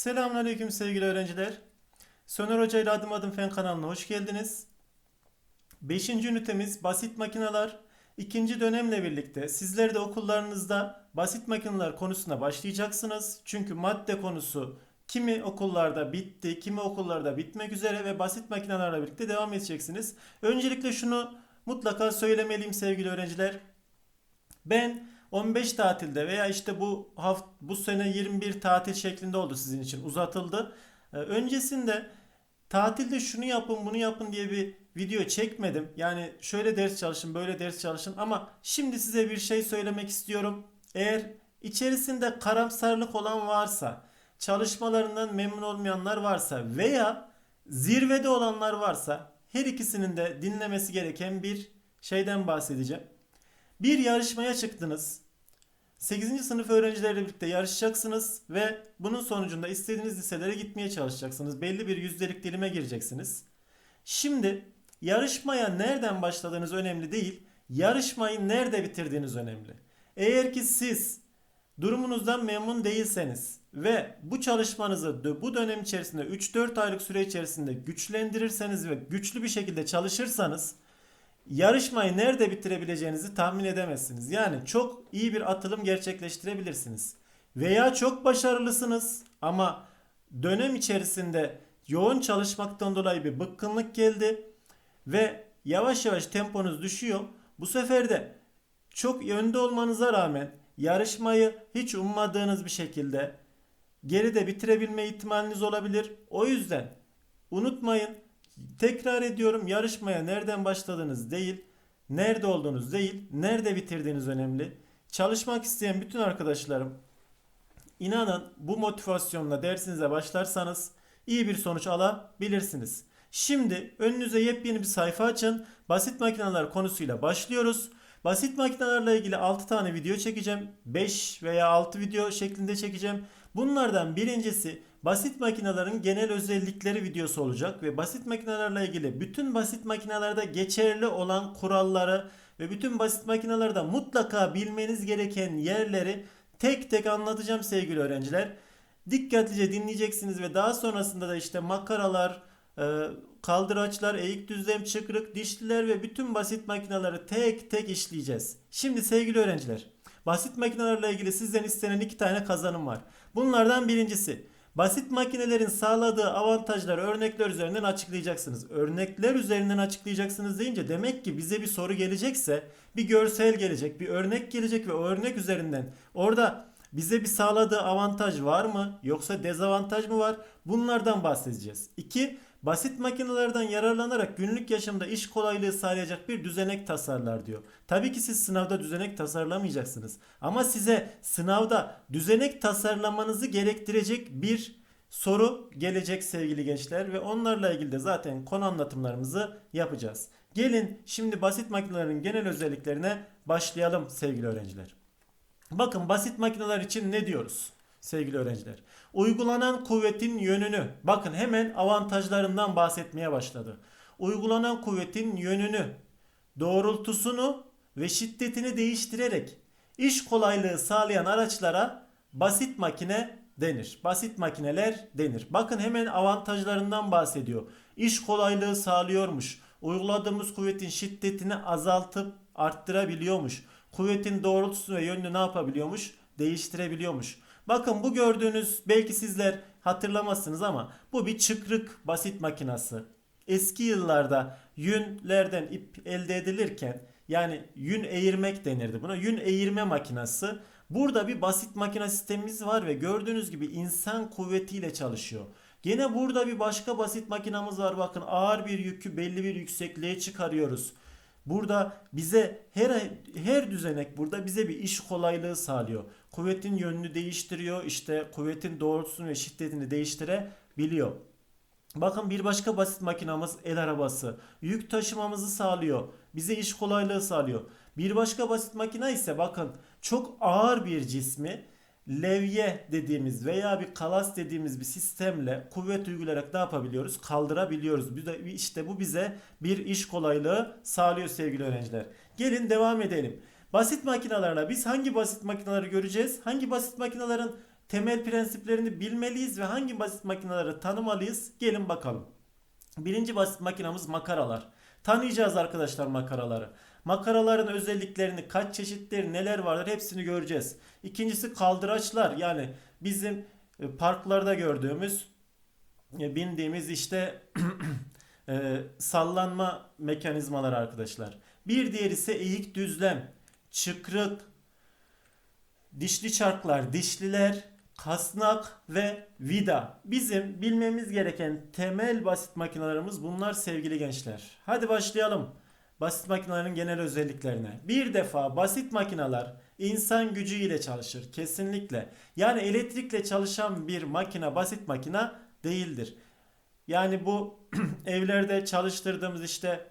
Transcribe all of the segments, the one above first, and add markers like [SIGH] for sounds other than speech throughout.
Selamünaleyküm sevgili öğrenciler. Soner Hoca ile Adım Adım Fen kanalına hoş geldiniz. Beşinci ünitemiz basit makineler. İkinci dönemle birlikte sizler de okullarınızda basit makineler konusuna başlayacaksınız. Çünkü madde konusu kimi okullarda bitti, kimi okullarda bitmek üzere ve basit makinelerle birlikte devam edeceksiniz. Öncelikle şunu mutlaka söylemeliyim sevgili öğrenciler. Ben 15 tatilde veya işte bu haft bu sene 21 tatil şeklinde oldu sizin için uzatıldı. Ee, öncesinde tatilde şunu yapın bunu yapın diye bir video çekmedim. Yani şöyle ders çalışın böyle ders çalışın ama şimdi size bir şey söylemek istiyorum. Eğer içerisinde karamsarlık olan varsa, çalışmalarından memnun olmayanlar varsa veya zirvede olanlar varsa her ikisinin de dinlemesi gereken bir şeyden bahsedeceğim. Bir yarışmaya çıktınız. 8. sınıf öğrencileriyle birlikte yarışacaksınız ve bunun sonucunda istediğiniz liselere gitmeye çalışacaksınız. Belli bir yüzdelik dilime gireceksiniz. Şimdi yarışmaya nereden başladığınız önemli değil, yarışmayı nerede bitirdiğiniz önemli. Eğer ki siz durumunuzdan memnun değilseniz ve bu çalışmanızı bu dönem içerisinde 3-4 aylık süre içerisinde güçlendirirseniz ve güçlü bir şekilde çalışırsanız yarışmayı nerede bitirebileceğinizi tahmin edemezsiniz. Yani çok iyi bir atılım gerçekleştirebilirsiniz. Veya çok başarılısınız ama dönem içerisinde yoğun çalışmaktan dolayı bir bıkkınlık geldi ve yavaş yavaş temponuz düşüyor. Bu sefer de çok önde olmanıza rağmen yarışmayı hiç ummadığınız bir şekilde geride bitirebilme ihtimaliniz olabilir. O yüzden unutmayın Tekrar ediyorum yarışmaya nereden başladığınız değil, nerede olduğunuz değil, nerede bitirdiğiniz önemli. Çalışmak isteyen bütün arkadaşlarım inanın bu motivasyonla dersinize başlarsanız iyi bir sonuç alabilirsiniz. Şimdi önünüze yepyeni bir sayfa açın. Basit makineler konusuyla başlıyoruz. Basit makinelerle ilgili 6 tane video çekeceğim. 5 veya 6 video şeklinde çekeceğim. Bunlardan birincisi basit makinelerin genel özellikleri videosu olacak ve basit makinelerle ilgili bütün basit makinelerde geçerli olan kuralları ve bütün basit makinelerde mutlaka bilmeniz gereken yerleri tek tek anlatacağım sevgili öğrenciler. Dikkatlice dinleyeceksiniz ve daha sonrasında da işte makaralar, e, kaldıraçlar, eğik düzlem, çıkrık, dişliler ve bütün basit makineleri tek tek işleyeceğiz. Şimdi sevgili öğrenciler, basit makinelerle ilgili sizden istenen iki tane kazanım var. Bunlardan birincisi basit makinelerin sağladığı avantajları örnekler üzerinden açıklayacaksınız. Örnekler üzerinden açıklayacaksınız deyince demek ki bize bir soru gelecekse bir görsel gelecek, bir örnek gelecek ve o örnek üzerinden orada bize bir sağladığı avantaj var mı yoksa dezavantaj mı var? Bunlardan bahsedeceğiz. 2. Basit makinelerden yararlanarak günlük yaşamda iş kolaylığı sağlayacak bir düzenek tasarlar diyor. Tabii ki siz sınavda düzenek tasarlamayacaksınız. Ama size sınavda düzenek tasarlamanızı gerektirecek bir soru gelecek sevgili gençler ve onlarla ilgili de zaten konu anlatımlarımızı yapacağız. Gelin şimdi basit makinelerin genel özelliklerine başlayalım sevgili öğrenciler. Bakın basit makineler için ne diyoruz? Sevgili öğrenciler. Uygulanan kuvvetin yönünü bakın hemen avantajlarından bahsetmeye başladı. Uygulanan kuvvetin yönünü, doğrultusunu ve şiddetini değiştirerek iş kolaylığı sağlayan araçlara basit makine denir. Basit makineler denir. Bakın hemen avantajlarından bahsediyor. İş kolaylığı sağlıyormuş. Uyguladığımız kuvvetin şiddetini azaltıp arttırabiliyormuş. Kuvvetin doğrultusunu ve yönünü ne yapabiliyormuş? Değiştirebiliyormuş. Bakın bu gördüğünüz belki sizler hatırlamazsınız ama bu bir çıkrık basit makinası. Eski yıllarda yünlerden ip elde edilirken yani yün eğirmek denirdi buna. Yün eğirme makinası. Burada bir basit makine sistemimiz var ve gördüğünüz gibi insan kuvvetiyle çalışıyor. Gene burada bir başka basit makinamız var. Bakın ağır bir yükü belli bir yüksekliğe çıkarıyoruz. Burada bize her her düzenek burada bize bir iş kolaylığı sağlıyor. Kuvvetin yönünü değiştiriyor. İşte kuvvetin doğrultusunu ve şiddetini değiştirebiliyor. Bakın bir başka basit makinamız el arabası. Yük taşımamızı sağlıyor. Bize iş kolaylığı sağlıyor. Bir başka basit makina ise bakın çok ağır bir cismi levye dediğimiz veya bir kalas dediğimiz bir sistemle kuvvet uygulayarak ne yapabiliyoruz? Kaldırabiliyoruz. İşte bu bize bir iş kolaylığı sağlıyor sevgili öğrenciler. Gelin devam edelim. Basit makinalarla biz hangi basit makinaları göreceğiz? Hangi basit makinelerin temel prensiplerini bilmeliyiz ve hangi basit makineleri tanımalıyız? Gelin bakalım. Birinci basit makinamız makaralar. Tanıyacağız arkadaşlar makaraları. Makaraların özelliklerini, kaç çeşitleri, neler vardır hepsini göreceğiz. İkincisi kaldıraçlar yani bizim e, parklarda gördüğümüz, e, bindiğimiz işte [CLEARS THROAT] e, sallanma mekanizmaları arkadaşlar. Bir diğeri ise eğik düzlem, çıkrık, dişli çarklar, dişliler, kasnak ve vida. Bizim bilmemiz gereken temel basit makinelerimiz bunlar sevgili gençler. Hadi başlayalım. Basit makinelerin genel özelliklerine. Bir defa basit makineler insan gücüyle çalışır. Kesinlikle. Yani elektrikle çalışan bir makine basit makine değildir. Yani bu [CLEARS THROAT] evlerde çalıştırdığımız işte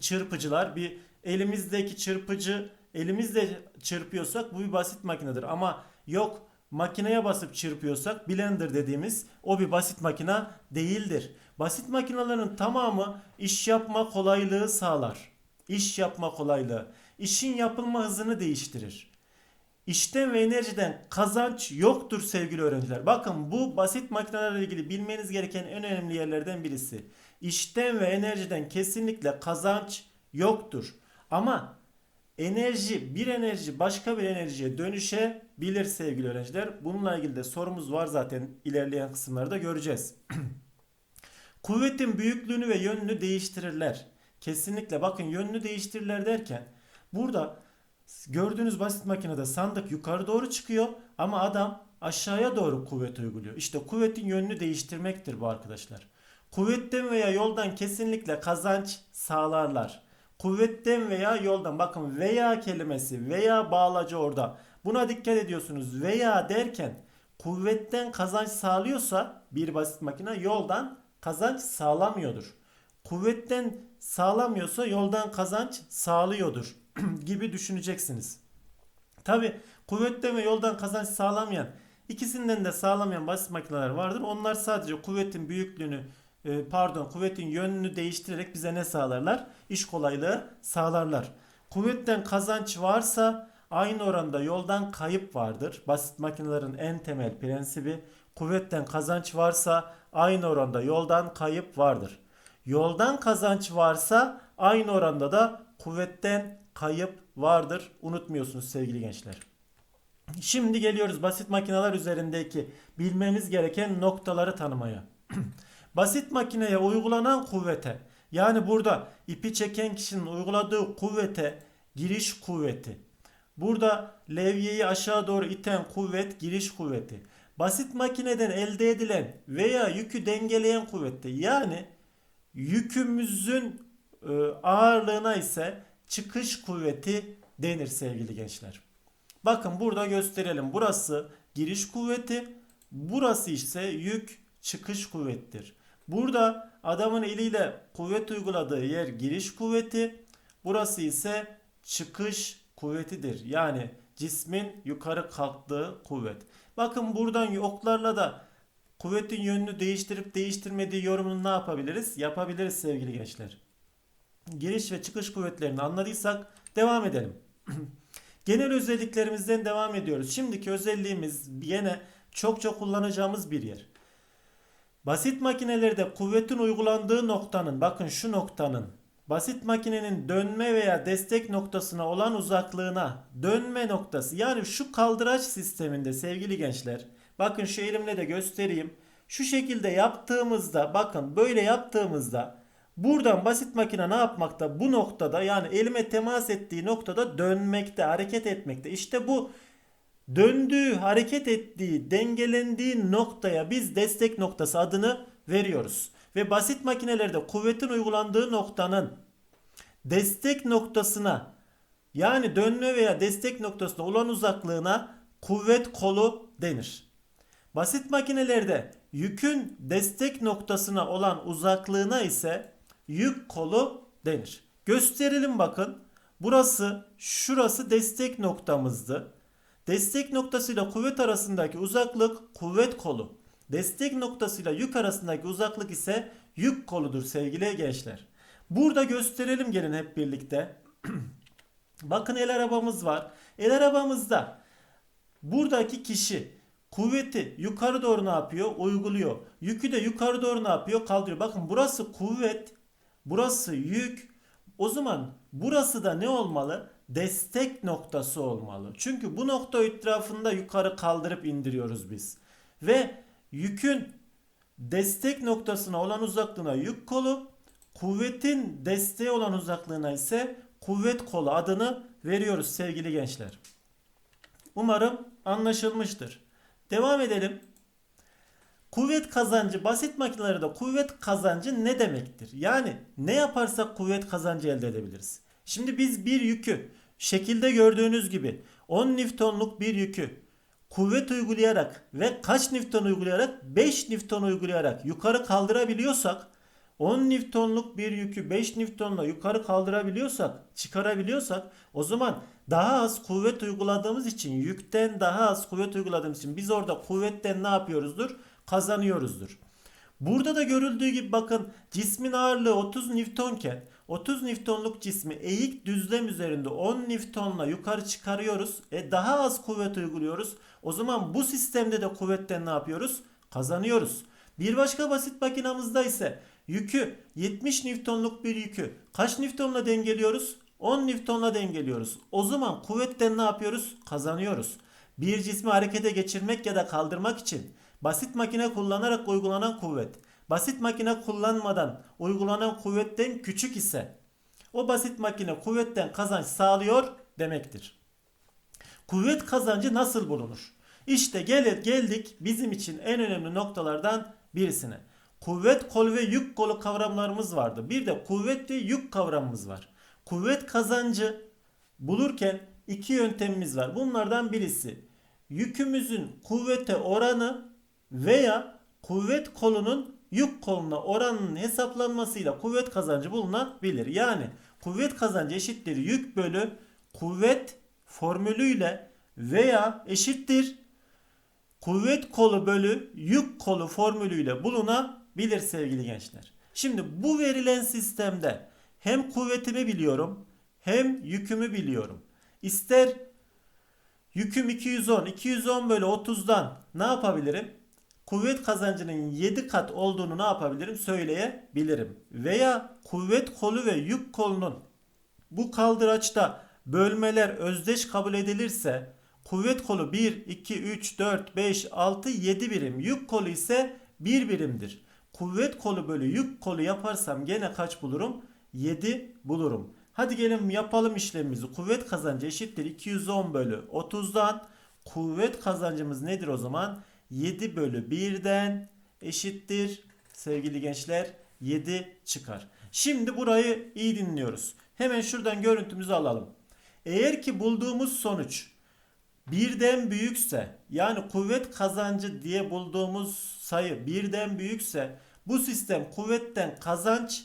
çırpıcılar bir elimizdeki çırpıcı elimizle çırpıyorsak bu bir basit makinedir. Ama yok makineye basıp çırpıyorsak blender dediğimiz o bir basit makine değildir. Basit makinelerin tamamı iş yapma kolaylığı sağlar. İş yapma kolaylığı. İşin yapılma hızını değiştirir. İşten ve enerjiden kazanç yoktur sevgili öğrenciler. Bakın bu basit makinelerle ilgili bilmeniz gereken en önemli yerlerden birisi. İşten ve enerjiden kesinlikle kazanç yoktur. Ama enerji bir enerji başka bir enerjiye dönüşebilir sevgili öğrenciler. Bununla ilgili de sorumuz var zaten ilerleyen kısımlarda göreceğiz. [CLEARS THROAT] Kuvvetin büyüklüğünü ve yönünü değiştirirler. Kesinlikle bakın yönünü değiştirirler derken burada gördüğünüz basit makinede sandık yukarı doğru çıkıyor ama adam aşağıya doğru kuvvet uyguluyor. İşte kuvvetin yönünü değiştirmektir bu arkadaşlar. Kuvvetten veya yoldan kesinlikle kazanç sağlarlar. Kuvvetten veya yoldan bakın veya kelimesi veya bağlacı orada. Buna dikkat ediyorsunuz. Veya derken kuvvetten kazanç sağlıyorsa bir basit makine yoldan kazanç sağlamıyordur. Kuvvetten sağlamıyorsa yoldan kazanç sağlıyordur [CLEARS THROAT] gibi düşüneceksiniz. Tabi kuvvetten ve yoldan kazanç sağlamayan ikisinden de sağlamayan basit makineler vardır. Onlar sadece kuvvetin büyüklüğünü e, pardon kuvvetin yönünü değiştirerek bize ne sağlarlar? İş kolaylığı sağlarlar. Kuvvetten kazanç varsa aynı oranda yoldan kayıp vardır. Basit makinelerin en temel prensibi kuvvetten kazanç varsa aynı oranda yoldan kayıp vardır. Yoldan kazanç varsa aynı oranda da kuvvetten kayıp vardır. Unutmuyorsunuz sevgili gençler. Şimdi geliyoruz basit makineler üzerindeki bilmemiz gereken noktaları tanımaya. [CLEARS THROAT] basit makineye uygulanan kuvvete yani burada ipi çeken kişinin uyguladığı kuvvete giriş kuvveti. Burada levyeyi aşağı doğru iten kuvvet giriş kuvveti. Basit makineden elde edilen veya yükü dengeleyen kuvvette yani yükümüzün e, ağırlığına ise çıkış kuvveti denir sevgili gençler. Bakın burada gösterelim. Burası giriş kuvveti. Burası ise yük çıkış kuvvettir. Burada adamın eliyle kuvvet uyguladığı yer giriş kuvveti. Burası ise çıkış kuvvetidir. Yani cismin yukarı kalktığı kuvvet. Bakın buradan oklarla da kuvvetin yönünü değiştirip değiştirmediği yorumunu ne yapabiliriz? Yapabiliriz sevgili gençler. Giriş ve çıkış kuvvetlerini anladıysak devam edelim. [CLEARS THROAT] Genel özelliklerimizden devam ediyoruz. Şimdiki özelliğimiz yine çok çok kullanacağımız bir yer. Basit makinelerde kuvvetin uygulandığı noktanın bakın şu noktanın basit makinenin dönme veya destek noktasına olan uzaklığına dönme noktası yani şu kaldıraç sisteminde sevgili gençler bakın şu elimle de göstereyim. Şu şekilde yaptığımızda bakın böyle yaptığımızda buradan basit makine ne yapmakta? Bu noktada yani elime temas ettiği noktada dönmekte, hareket etmekte. İşte bu döndüğü, hareket ettiği, dengelendiği noktaya biz destek noktası adını veriyoruz. Ve basit makinelerde kuvvetin uygulandığı noktanın destek noktasına yani dönme veya destek noktasına olan uzaklığına kuvvet kolu denir. Basit makinelerde yükün destek noktasına olan uzaklığına ise yük kolu denir. Gösterelim bakın. Burası şurası destek noktamızdı. Destek noktasıyla kuvvet arasındaki uzaklık kuvvet kolu. Destek noktasıyla yük arasındaki uzaklık ise yük koludur sevgili gençler. Burada gösterelim gelin hep birlikte. [CLEARS THROAT] Bakın el arabamız var. El arabamızda buradaki kişi Kuvveti yukarı doğru ne yapıyor? Uyguluyor. Yükü de yukarı doğru ne yapıyor? Kaldırıyor. Bakın burası kuvvet, burası yük. O zaman burası da ne olmalı? Destek noktası olmalı. Çünkü bu nokta etrafında yukarı kaldırıp indiriyoruz biz. Ve yükün destek noktasına olan uzaklığına yük kolu, kuvvetin desteği olan uzaklığına ise kuvvet kolu adını veriyoruz sevgili gençler. Umarım anlaşılmıştır. Devam edelim. Kuvvet kazancı basit makinelerde kuvvet kazancı ne demektir? Yani ne yaparsak kuvvet kazancı elde edebiliriz. Şimdi biz bir yükü şekilde gördüğünüz gibi 10 Newton'luk bir yükü kuvvet uygulayarak ve kaç Newton uygulayarak 5 Newton uygulayarak yukarı kaldırabiliyorsak 10 Newton'luk bir yükü 5 Newton'la yukarı kaldırabiliyorsak, çıkarabiliyorsak o zaman daha az kuvvet uyguladığımız için, yükten daha az kuvvet uyguladığımız için biz orada kuvvetten ne yapıyoruzdur? Kazanıyoruzdur. Burada da görüldüğü gibi bakın cismin ağırlığı 30 Newtonken 30 Newton'luk cismi eğik düzlem üzerinde 10 Newton'la yukarı çıkarıyoruz. E daha az kuvvet uyguluyoruz. O zaman bu sistemde de kuvvetten ne yapıyoruz? Kazanıyoruz. Bir başka basit makinamızda ise yükü 70 Newton'luk bir yükü kaç Newton'la dengeliyoruz? 10 Newton'la dengeliyoruz. O zaman kuvvetten ne yapıyoruz? Kazanıyoruz. Bir cismi harekete geçirmek ya da kaldırmak için basit makine kullanarak uygulanan kuvvet, basit makine kullanmadan uygulanan kuvvetten küçük ise o basit makine kuvvetten kazanç sağlıyor demektir. Kuvvet kazancı nasıl bulunur? İşte gel geldik bizim için en önemli noktalardan birisine. Kuvvet kol ve yük kolu kavramlarımız vardı. Bir de kuvvet ve yük kavramımız var. Kuvvet kazancı bulurken iki yöntemimiz var. Bunlardan birisi yükümüzün kuvvete oranı veya kuvvet kolunun yük koluna oranının hesaplanmasıyla kuvvet kazancı bulunabilir. Yani kuvvet kazancı eşittir yük bölü kuvvet formülüyle veya eşittir kuvvet kolu bölü yük kolu formülüyle bulunabilir sevgili gençler. Şimdi bu verilen sistemde hem kuvvetimi biliyorum hem yükümü biliyorum. İster yüküm 210, 210 bölü 30'dan ne yapabilirim? Kuvvet kazancının 7 kat olduğunu ne yapabilirim? Söyleyebilirim. Veya kuvvet kolu ve yük kolunun bu kaldıraçta bölmeler özdeş kabul edilirse kuvvet kolu 1, 2, 3, 4, 5, 6, 7 birim. Yük kolu ise 1 birimdir. Kuvvet kolu bölü yük kolu yaparsam gene kaç bulurum? 7 bulurum. Hadi gelin yapalım işlemimizi. Kuvvet kazancı eşittir 210 bölü 30'dan. Kuvvet kazancımız nedir o zaman? 7 bölü 1'den eşittir sevgili gençler 7 çıkar. Şimdi burayı iyi dinliyoruz. Hemen şuradan görüntümüzü alalım. Eğer ki bulduğumuz sonuç birden büyükse yani kuvvet kazancı diye bulduğumuz sayı birden büyükse bu sistem kuvvetten kazanç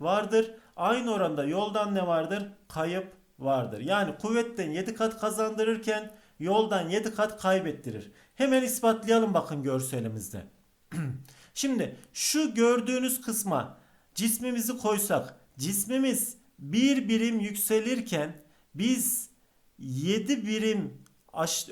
vardır. Aynı oranda yoldan ne vardır? Kayıp vardır. Yani kuvvetten 7 kat kazandırırken yoldan 7 kat kaybettirir. Hemen ispatlayalım bakın görselimizde. [CLEARS THROAT] Şimdi şu gördüğünüz kısma cismimizi koysak cismimiz bir birim yükselirken biz 7 birim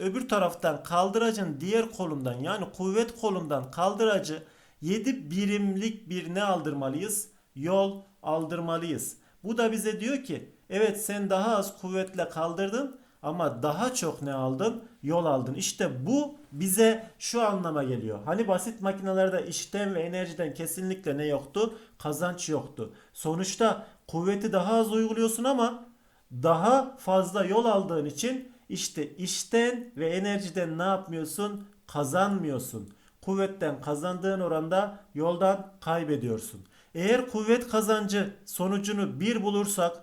öbür taraftan kaldıracın diğer kolundan yani kuvvet kolundan kaldıracı 7 birimlik bir ne aldırmalıyız? Yol aldırmalıyız. Bu da bize diyor ki evet sen daha az kuvvetle kaldırdın ama daha çok ne aldın? Yol aldın. İşte bu bize şu anlama geliyor. Hani basit makinelerde işten ve enerjiden kesinlikle ne yoktu? Kazanç yoktu. Sonuçta kuvveti daha az uyguluyorsun ama daha fazla yol aldığın için işte işten ve enerjiden ne yapmıyorsun? Kazanmıyorsun. Kuvvetten kazandığın oranda yoldan kaybediyorsun. Eğer kuvvet kazancı sonucunu bir bulursak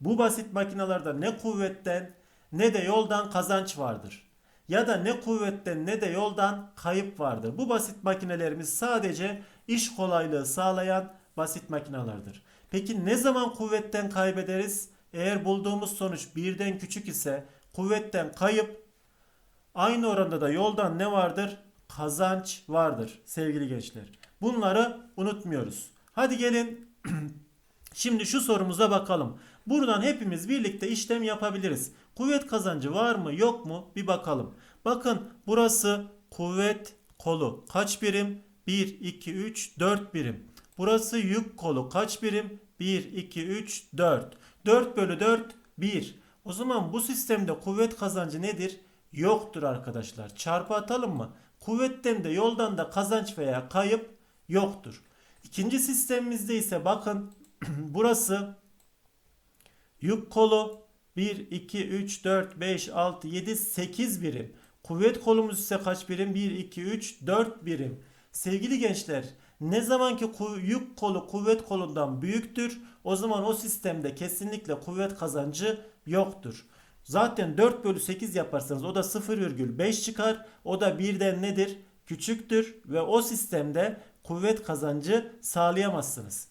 bu basit makinalarda ne kuvvetten ne de yoldan kazanç vardır. Ya da ne kuvvetten ne de yoldan kayıp vardır. Bu basit makinelerimiz sadece iş kolaylığı sağlayan basit makinalardır. Peki ne zaman kuvvetten kaybederiz? Eğer bulduğumuz sonuç birden küçük ise kuvvetten kayıp aynı oranda da yoldan ne vardır? Kazanç vardır sevgili gençler. Bunları unutmuyoruz. Hadi gelin [CLEARS THROAT] şimdi şu sorumuza bakalım. Buradan hepimiz birlikte işlem yapabiliriz. Kuvvet kazancı var mı yok mu bir bakalım. Bakın burası kuvvet kolu kaç birim? 1, 2, 3, 4 birim. Burası yük kolu kaç birim? 1, 2, 3, 4. 4 bölü 4, 1. O zaman bu sistemde kuvvet kazancı nedir? Yoktur arkadaşlar. Çarpı atalım mı? Kuvvetten de yoldan da kazanç veya kayıp yoktur. İkinci sistemimizde ise bakın [CLEARS THROAT] burası yük kolu 1, 2, 3, 4, 5, 6, 7, 8 birim. Kuvvet kolumuz ise kaç birim? 1, 2, 3, 4 birim. Sevgili gençler ne zamanki yük kolu kuvvet kolundan büyüktür o zaman o sistemde kesinlikle kuvvet kazancı yoktur. Zaten 4 bölü 8 yaparsanız o da 0,5 çıkar. O da birden nedir? Küçüktür ve o sistemde kuvvet kazancı sağlayamazsınız.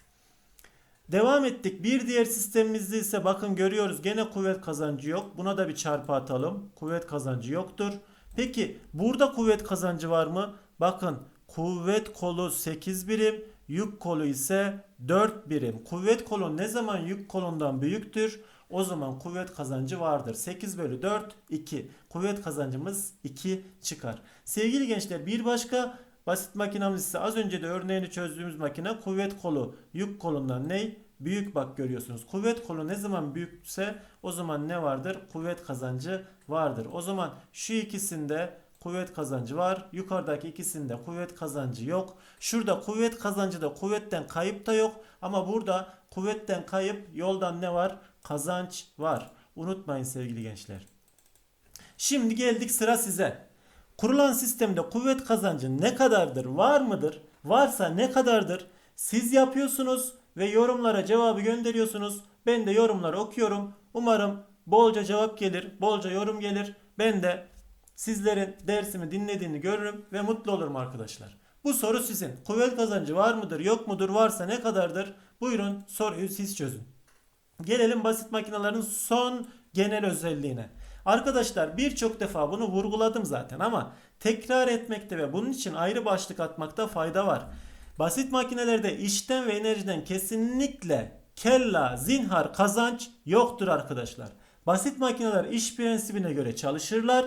Devam ettik. Bir diğer sistemimizde ise bakın görüyoruz gene kuvvet kazancı yok. Buna da bir çarpı atalım. Kuvvet kazancı yoktur. Peki burada kuvvet kazancı var mı? Bakın kuvvet kolu 8 birim, yük kolu ise 4 birim. Kuvvet kolu ne zaman yük kolundan büyüktür? O zaman kuvvet kazancı vardır. 8 bölü 4 2. Kuvvet kazancımız 2 çıkar. Sevgili gençler bir başka basit makinamız ise az önce de örneğini çözdüğümüz makine kuvvet kolu yük kolundan ne? Büyük bak görüyorsunuz. Kuvvet kolu ne zaman büyükse o zaman ne vardır? Kuvvet kazancı vardır. O zaman şu ikisinde kuvvet kazancı var. Yukarıdaki ikisinde kuvvet kazancı yok. Şurada kuvvet kazancı da kuvvetten kayıp da yok. Ama burada kuvvetten kayıp yoldan ne var? Kazanç var. Unutmayın sevgili gençler. Şimdi geldik sıra size. Kurulan sistemde kuvvet kazancı ne kadardır? Var mıdır? Varsa ne kadardır? Siz yapıyorsunuz ve yorumlara cevabı gönderiyorsunuz. Ben de yorumları okuyorum. Umarım bolca cevap gelir, bolca yorum gelir. Ben de sizlerin dersimi dinlediğini görürüm ve mutlu olurum arkadaşlar. Bu soru sizin. Kuvvet kazancı var mıdır, yok mudur, varsa ne kadardır? Buyurun soruyu siz çözün. Gelelim basit makinelerin son genel özelliğine. Arkadaşlar birçok defa bunu vurguladım zaten ama tekrar etmekte ve bunun için ayrı başlık atmakta fayda var. Basit makinelerde işten ve enerjiden kesinlikle kella, zinhar, kazanç yoktur arkadaşlar. Basit makineler iş prensibine göre çalışırlar.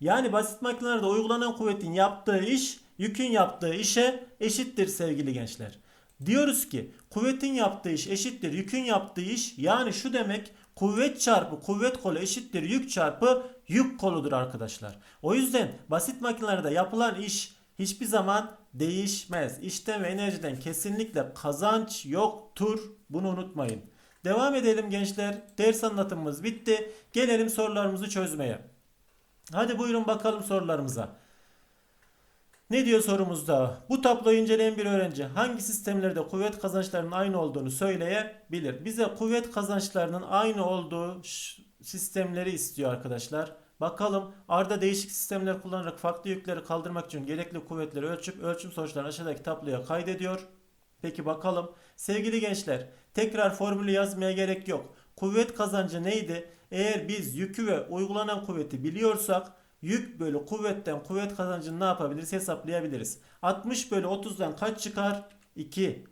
Yani basit makinelerde uygulanan kuvvetin yaptığı iş yükün yaptığı işe eşittir sevgili gençler. Diyoruz ki kuvvetin yaptığı iş eşittir yükün yaptığı iş yani şu demek kuvvet çarpı kuvvet kolu eşittir yük çarpı yük koludur arkadaşlar. O yüzden basit makinelerde yapılan iş hiçbir zaman değişmez. İşten ve enerjiden kesinlikle kazanç yoktur. Bunu unutmayın. Devam edelim gençler. Ders anlatımımız bitti. Gelelim sorularımızı çözmeye. Hadi buyurun bakalım sorularımıza. Ne diyor sorumuzda? Bu tabloyu inceleyen bir öğrenci hangi sistemlerde kuvvet kazançlarının aynı olduğunu söyleyebilir? Bize kuvvet kazançlarının aynı olduğu sistemleri istiyor arkadaşlar. Bakalım Arda değişik sistemler kullanarak farklı yükleri kaldırmak için gerekli kuvvetleri ölçüp ölçüm sonuçlarını aşağıdaki tabloya kaydediyor. Peki bakalım. Sevgili gençler, tekrar formülü yazmaya gerek yok. Kuvvet kazancı neydi? Eğer biz yükü ve uygulanan kuvveti biliyorsak yük bölü kuvvetten kuvvet kazancını ne yapabiliriz? Hesaplayabiliriz. 60 bölü 30'dan kaç çıkar? 2.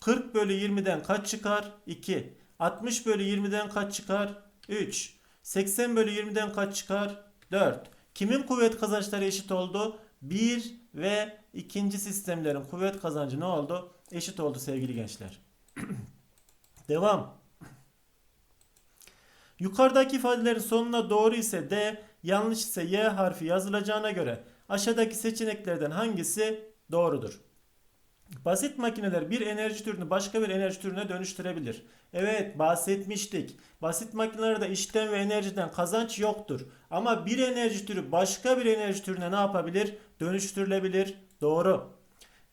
40 bölü 20'den kaç çıkar? 2. 60 bölü 20'den kaç çıkar? 3. 80 bölü 20'den kaç çıkar? 4. Kimin kuvvet kazançları eşit oldu? 1 ve ikinci sistemlerin kuvvet kazancı ne oldu? Eşit oldu sevgili gençler. [CLEARS THROAT] Devam. Yukarıdaki ifadelerin sonuna doğru ise D, yanlış ise Y harfi yazılacağına göre aşağıdaki seçeneklerden hangisi doğrudur? Basit makineler bir enerji türünü başka bir enerji türüne dönüştürebilir. Evet bahsetmiştik. Basit makinelerde işlem ve enerjiden kazanç yoktur. Ama bir enerji türü başka bir enerji türüne ne yapabilir? Dönüştürülebilir. Doğru.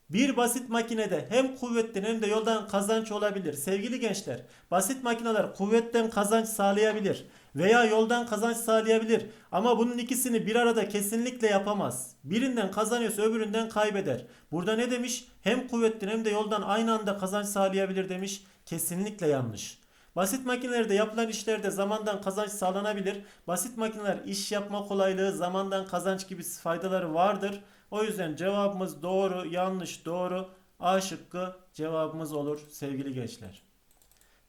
Bir basit makinede hem kuvvetten hem de yoldan kazanç olabilir. Sevgili gençler, basit makineler kuvvetten kazanç sağlayabilir veya yoldan kazanç sağlayabilir. Ama bunun ikisini bir arada kesinlikle yapamaz. Birinden kazanıyorsa öbüründen kaybeder. Burada ne demiş? Hem kuvvetten hem de yoldan aynı anda kazanç sağlayabilir demiş. Kesinlikle yanlış. Basit makinelerde yapılan işlerde zamandan kazanç sağlanabilir. Basit makineler iş yapma kolaylığı, zamandan kazanç gibi faydaları vardır. O yüzden cevabımız doğru, yanlış, doğru. A şıkkı cevabımız olur sevgili gençler.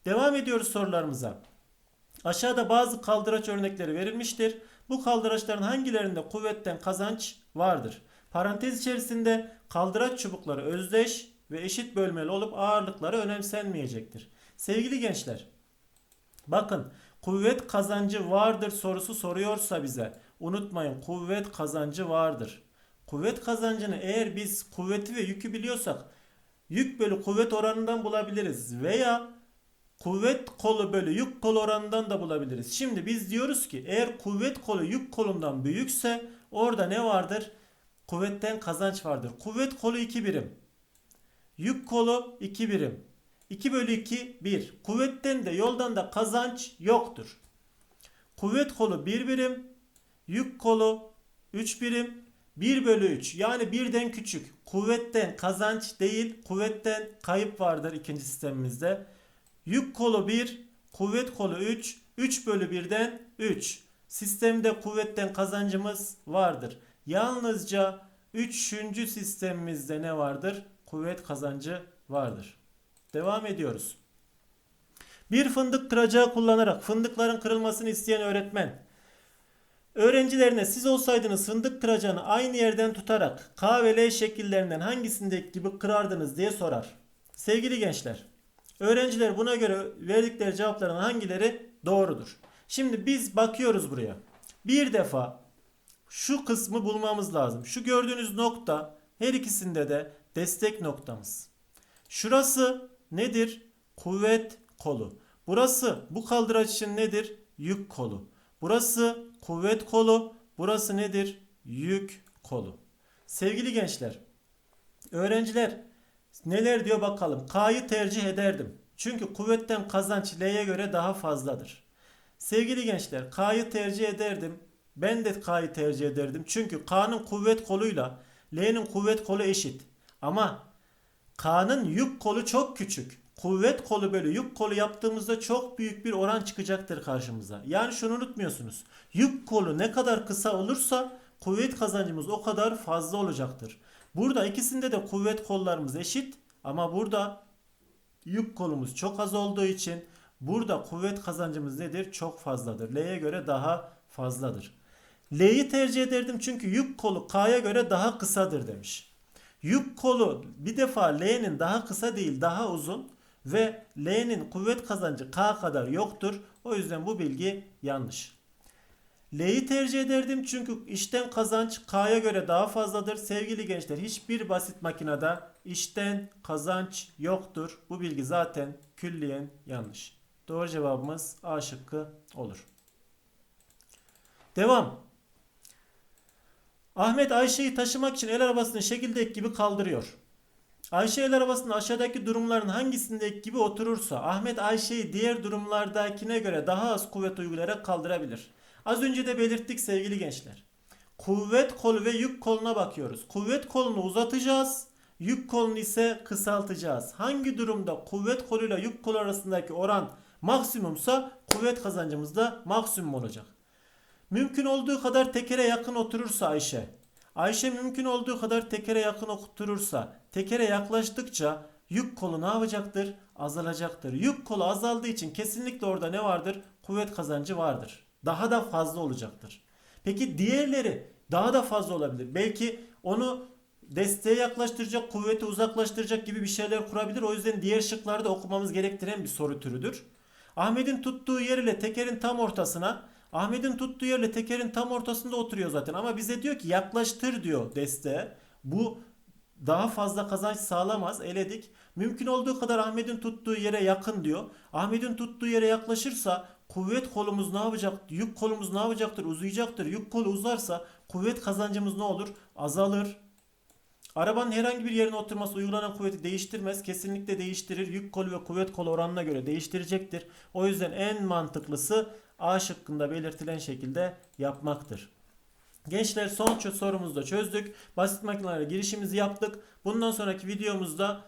Devam ediyoruz sorularımıza. Aşağıda bazı kaldıraç örnekleri verilmiştir. Bu kaldıraçların hangilerinde kuvvetten kazanç vardır. Parantez içerisinde kaldıraç çubukları özdeş ve eşit bölmeli olup ağırlıkları önemsenmeyecektir. Sevgili gençler, bakın kuvvet kazancı vardır sorusu soruyorsa bize unutmayın kuvvet kazancı vardır. Kuvvet kazancını eğer biz kuvveti ve yükü biliyorsak yük bölü kuvvet oranından bulabiliriz veya kuvvet kolu bölü yük kolu oranından da bulabiliriz. Şimdi biz diyoruz ki eğer kuvvet kolu yük kolundan büyükse orada ne vardır? Kuvvetten kazanç vardır. Kuvvet kolu 2 birim. Yük kolu 2 birim. 2 bölü 2 1. Kuvvetten de yoldan da kazanç yoktur. Kuvvet kolu 1 birim. Yük kolu 3 birim. 1 bölü 3 yani birden küçük. Kuvvetten kazanç değil kuvvetten kayıp vardır ikinci sistemimizde. Yük kolu 1, kuvvet kolu 3, 3 bölü 1'den 3. Sistemde kuvvetten kazancımız vardır. Yalnızca 3. sistemimizde ne vardır? Kuvvet kazancı vardır. Devam ediyoruz. Bir fındık kıracağı kullanarak fındıkların kırılmasını isteyen öğretmen öğrencilerine siz olsaydınız fındık kıracağını aynı yerden tutarak K ve L şekillerinden hangisindeki gibi kırardınız diye sorar. Sevgili gençler, öğrenciler buna göre verdikleri cevapların hangileri doğrudur? Şimdi biz bakıyoruz buraya. Bir defa şu kısmı bulmamız lazım. Şu gördüğünüz nokta her ikisinde de destek noktamız. Şurası nedir? Kuvvet kolu. Burası bu kaldıraç için nedir? Yük kolu. Burası kuvvet kolu. Burası nedir? Yük kolu. Sevgili gençler, öğrenciler neler diyor bakalım. K'yı tercih ederdim. Çünkü kuvvetten kazanç L'ye göre daha fazladır. Sevgili gençler, K'yı tercih ederdim. Ben de K'yı tercih ederdim. Çünkü K'nın kuvvet koluyla L'nin kuvvet kolu eşit. Ama K'nın yük kolu çok küçük. Kuvvet kolu bölü yük kolu yaptığımızda çok büyük bir oran çıkacaktır karşımıza. Yani şunu unutmuyorsunuz. Yük kolu ne kadar kısa olursa kuvvet kazancımız o kadar fazla olacaktır. Burada ikisinde de kuvvet kollarımız eşit ama burada yük kolumuz çok az olduğu için burada kuvvet kazancımız nedir? Çok fazladır. L'ye göre daha fazladır. L'yi tercih ederdim çünkü yük kolu K'ya göre daha kısadır demiş. Yük kolu bir defa L'nin daha kısa değil daha uzun ve L'nin kuvvet kazancı K kadar yoktur. O yüzden bu bilgi yanlış. L'yi tercih ederdim çünkü işten kazanç K'ya göre daha fazladır. Sevgili gençler hiçbir basit makinede işten kazanç yoktur. Bu bilgi zaten külliyen yanlış. Doğru cevabımız A şıkkı olur. Devam. Ahmet Ayşe'yi taşımak için el arabasını şekildeki gibi kaldırıyor. Ayşe el arabasının aşağıdaki durumların hangisindeki gibi oturursa Ahmet Ayşe'yi diğer durumlardakine göre daha az kuvvet uygulayarak kaldırabilir. Az önce de belirttik sevgili gençler. Kuvvet kolu ve yük koluna bakıyoruz. Kuvvet kolunu uzatacağız. Yük kolunu ise kısaltacağız. Hangi durumda kuvvet koluyla yük kolu arasındaki oran maksimumsa kuvvet kazancımız da maksimum olacak. Mümkün olduğu kadar tekere yakın oturursa Ayşe. Ayşe mümkün olduğu kadar tekere yakın oturursa tekere yaklaştıkça yük kolu ne yapacaktır? Azalacaktır. Yük kolu azaldığı için kesinlikle orada ne vardır? Kuvvet kazancı vardır. Daha da fazla olacaktır. Peki diğerleri daha da fazla olabilir. Belki onu desteğe yaklaştıracak, kuvveti uzaklaştıracak gibi bir şeyler kurabilir. O yüzden diğer şıkları da okumamız gerektiren bir soru türüdür. Ahmet'in tuttuğu yer ile tekerin tam ortasına Ahmet'in tuttuğu yerle tekerin tam ortasında oturuyor zaten ama bize diyor ki yaklaştır diyor desteğe. Bu daha fazla kazanç sağlamaz. Eledik. Mümkün olduğu kadar Ahmet'in tuttuğu yere yakın diyor. Ahmet'in tuttuğu yere yaklaşırsa kuvvet kolumuz ne yapacak? Yük kolumuz ne yapacaktır? Uzayacaktır. Yük kolu uzarsa kuvvet kazancımız ne olur? Azalır. Arabanın herhangi bir yerine oturması uygulanan kuvveti değiştirmez. Kesinlikle değiştirir. Yük kolu ve kuvvet kolu oranına göre değiştirecektir. O yüzden en mantıklısı A şıkkında belirtilen şekilde yapmaktır. Gençler son sorumuzu da çözdük. Basit makinelere girişimizi yaptık. Bundan sonraki videomuzda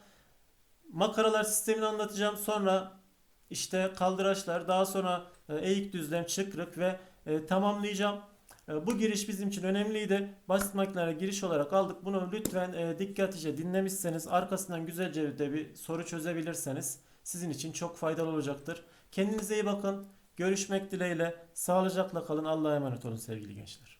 makaralar sistemini anlatacağım. Sonra işte kaldıraçlar, daha sonra eğik düzlem, çıkrık ve e, tamamlayacağım. E, bu giriş bizim için önemliydi. Basit makinelere giriş olarak aldık. Bunu lütfen e, dikkatlice dinlemişseniz, arkasından güzelce de bir soru çözebilirseniz sizin için çok faydalı olacaktır. Kendinize iyi bakın. Görüşmek dileğiyle. Sağlıcakla kalın. Allah'a emanet olun sevgili gençler.